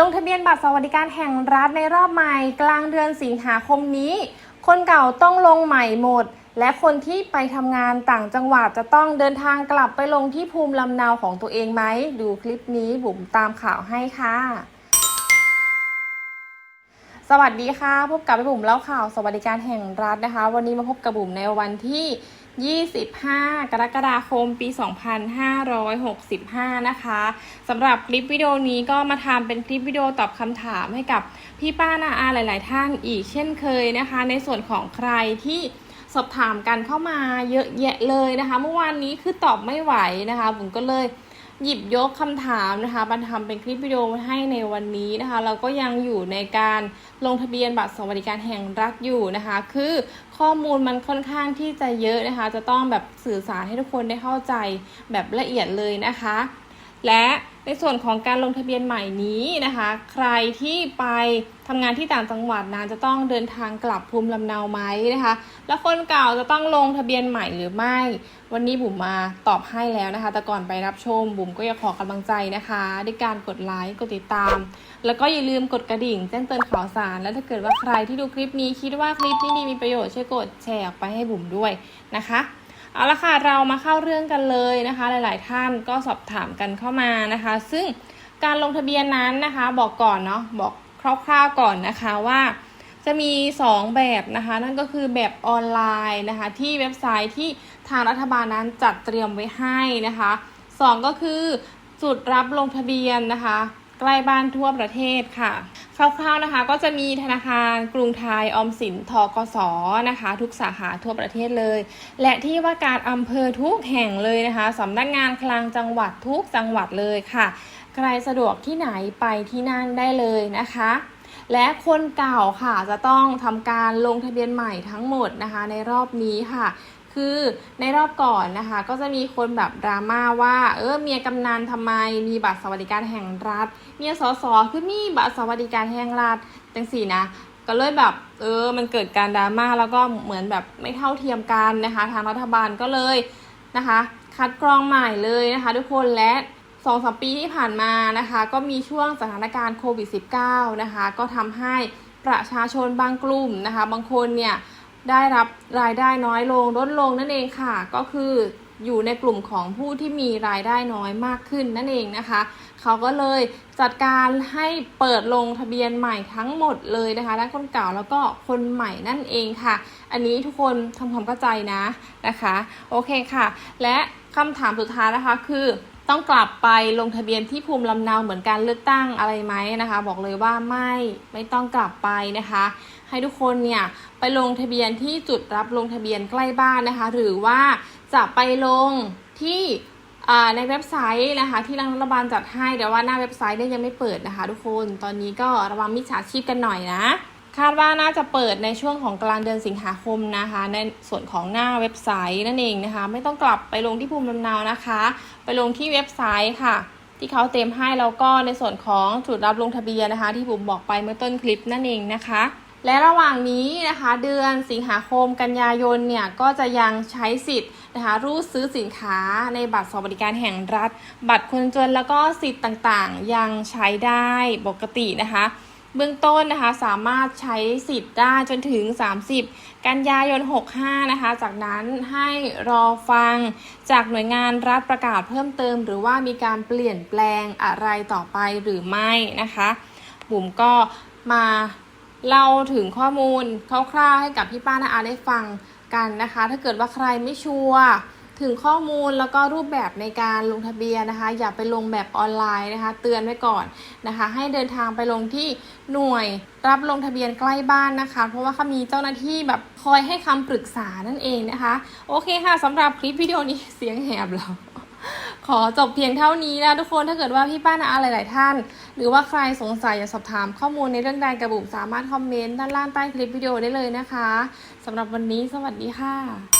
ลงทะเบียนบัตรสวัสดิการแห่งรัฐในรอบใหม่กลางเดือนสิงหาคมนี้ คนเก่าต้องลงใหม่หมด และคนที่ไปทำงานต่างจังหวัดจะต้องเดินทางกลับไปลงที่ภูมิลำเนาของตัวเองไหม ดูคลิปนี้บุ๋มตามข่าวให้ค่ะสวัสดีค่ะ พบกับบุ๋มเล่าข่าวสวัสดิการแห่งรัฐนะคะ วันนี้มาพบกับบุ๋มในวันที่ 25 กรกฎาคม ปี 2565 นะคะสำหรับคลิปวิดีโอนี้ก็มาทำเป็นคลิปวิดีโอตอบคำถามให้กับพี่ป้านาอาหลาย ๆ ท่านอีกเช่นเคยนะคะ ในส่วนของใครที่สอบถามกันเข้ามาเยอะแยะเลยนะคะ เมื่อวานนี้คือตอบไม่ไหวนะคะผมก็เลย หยิบยกคำถามนะคะมาทำเป็นคลิปวิดีโอให้ในวันนี้นะคะ เราก็ยังอยู่ในการลงทะเบียนบัตรสวัสดิการแห่งรัฐอยู่นะคะ คือข้อมูลมันค่อนข้างที่จะเยอะนะคะ จะต้องแบบสื่อสารให้ทุกคนได้เข้าใจแบบละเอียดเลยนะคะ และในส่วนของการลงทะเบียนใหม่นี้นะคะ ใครที่ไปทำงานที่ต่างจังหวัดนะจะต้องเดินทางกลับภูมิลำเนาไหมนะคะ แล้วคนเก่าจะต้องลงทะเบียนใหม่หรือไม่ วันนี้บุ๋มมาตอบให้แล้วนะคะ แต่ก่อนไปรับชมบุ๋มก็อยากขอกำลังใจนะคะด้วยการกดไลค์กดติดตาม แล้วก็อย่าลืมกดกระดิ่งแจ้งเตือนข่าวสาร และถ้าเกิดว่าใครที่ดูคลิปนี้คิดว่าคลิปนี้มีประโยชน์ช่วยกดแชร์ออกไปให้บุ๋มด้วยนะคะ เอาละค่ะเรามาเข้าเรื่องกันเลยนะคะ หลาย ๆ ท่านก็สอบถามกันเข้ามานะคะ ซึ่งการลงทะเบียนนั้นนะคะ บอกก่อนเนาะบอกคร่าวๆก่อนนะคะว่า จะมี 2 แบบนะคะ นั่นก็คือแบบออนไลน์นะคะ ที่เว็บไซต์ที่ทางรัฐบาลนั้นจัดเตรียมไว้ให้นะคะ 2 ก็คือจุดรับลงทะเบียนนะคะ ใกล้บ้านทั่วประเทศค่ะ คร่าวๆนะคะก็จะมีธนาคารกรุงไทยออมสินทกสนะคะ ทุกสาขาทั่วประเทศเลย และที่ว่าการอำเภอทุกแห่งเลยนะคะสำนักงานคลังจังหวัดทุกจังหวัดเลยค่ะ ใครสะดวกที่ไหนไปที่นั่นได้เลยนะคะและคนเก่าค่ะจะต้องทำการลงทะเบียนใหม่ทั้งหมดนะคะ ในรอบนี้ค่ะ คือในรอบก่อนนะคะ ก็จะมีคนแบบดราม่าว่า เออเมียกำนันทำไมมีบัตรสวัสดิการแห่งรัฐ เมียสอสอคือมีบัตรสวัสดิการแห่งรัฐจังสี่นะก็เลยแบบเออมันเกิดการดราม่าแล้วก็เหมือนแบบไม่เท่าเทียมกันนะคะ ทางรัฐบาลก็เลยนะคะ คัดกรองใหม่เลยนะคะ ทุกคนและสองสามปีที่ผ่านมานะคะ ก็มีช่วงสถานการณ์โควิด -19 นะคะ ก็ทำให้ประชาชนบางกลุ่มนะคะ บางคนเนี่ย ได้รับรายได้น้อยลงลดลงนั่นเองค่ะ ก็คืออยู่ในกลุ่มของผู้ที่มีรายได้น้อยมากขึ้นนั่นเองนะคะ เขาก็เลยจัดการให้เปิดลงทะเบียนใหม่ทั้งหมดเลยนะคะทั้งคนเก่าแล้วก็คนใหม่นั่นเองค่ะ อันนี้ทุกคนทำความเข้าใจนะนะคะ โอเคค่ะ และคำถามสุดท้ายนะคะคือ ต้องกลับไปลงทะเบียนที่ภูมิลำเนาเหมือนการเลือกตั้งอะไรไหมนะคะ บอกเลยว่าไม่ไม่ต้องกลับไปนะคะ ให้ทุกคนเนี่ยไปลงทะเบียนที่จุดรับลงทะเบียนใกล้บ้านนะคะ หรือว่าจะไปลงที่ในเว็บไซต์นะคะที่รัฐบาลจัดให้แต่ว่าหน้าเว็บไซต์เนี่ยยังไม่เปิดนะคะ ทุกคนตอนนี้ก็ระวังมิจฉาชีพกันหน่อยนะ คาดว่าน่าจะเปิดในช่วงของกลางเดือนสิงหาคมนะคะ ในส่วนของหน้าเว็บไซต์นั่นเองนะคะ ไม่ต้องกลับไปลงที่ภูมิลำเนานะคะ ไปลงที่เว็บไซต์ค่ะ ที่เขาเต็มให้แล้วก็ในส่วนของจุดรับลงทะเบียนนะคะ ที่ผมบอกไปเมื่อต้นคลิปนั่นเองนะคะและระหว่างนี้นะคะเดือนสิงหาคมกันยายนเนี่ยก็จะยังใช้สิทธิ์นะคะรูดซื้อสินค้าในบัตรสวัสดิการแห่งรัฐ บัตรคนจนแล้วก็สิทธิ์ต่างๆ ยังใช้ได้ปกตินะคะ เบื้องต้นนะคะสามารถใช้สิทธิ์ได้จนถึง 30 กันยายน 65 นะคะ จากนั้นให้รอฟังจากหน่วยงานรัฐประกาศเพิ่มเติม หรือว่ามีการเปลี่ยนแปลงอะไรต่อไปหรือไม่นะคะบุ๋มก็มาเล่าถึงข้อมูลคร่าวๆให้กับพี่ป้านาอาได้ฟังกันนะคะ ถ้าเกิดว่าใครไม่ชัวร์ ถึงข้อมูลแล้วก็รูปแบบในการลงทะเบียนนะคะ อย่าไปลงแบบออนไลน์นะคะ เตือนไว้ก่อนนะคะ ให้เดินทางไปลงที่หน่วยรับลงทะเบียนใกล้บ้านนะคะ เพราะว่าเขามีเจ้าหน้าที่แบบคอยให้คำปรึกษานั่นเองนะคะ โอเคค่ะสำหรับคลิปวิดีโอนี้เสียงแหบแล้วขอจบเพียงเท่านี้นะทุกคนถ้าเกิดว่าพี่ป้านาอาหลาย ๆ ท่าน หรือว่าใครสงสัยอยากสอบถามข้อมูลในเรื่องใดกระบุมสามารถคอมเมนต์ด้านล่างใต้คลิปวิดีโอได้เลยนะคะสำหรับวันนี้สวัสดีค่ะ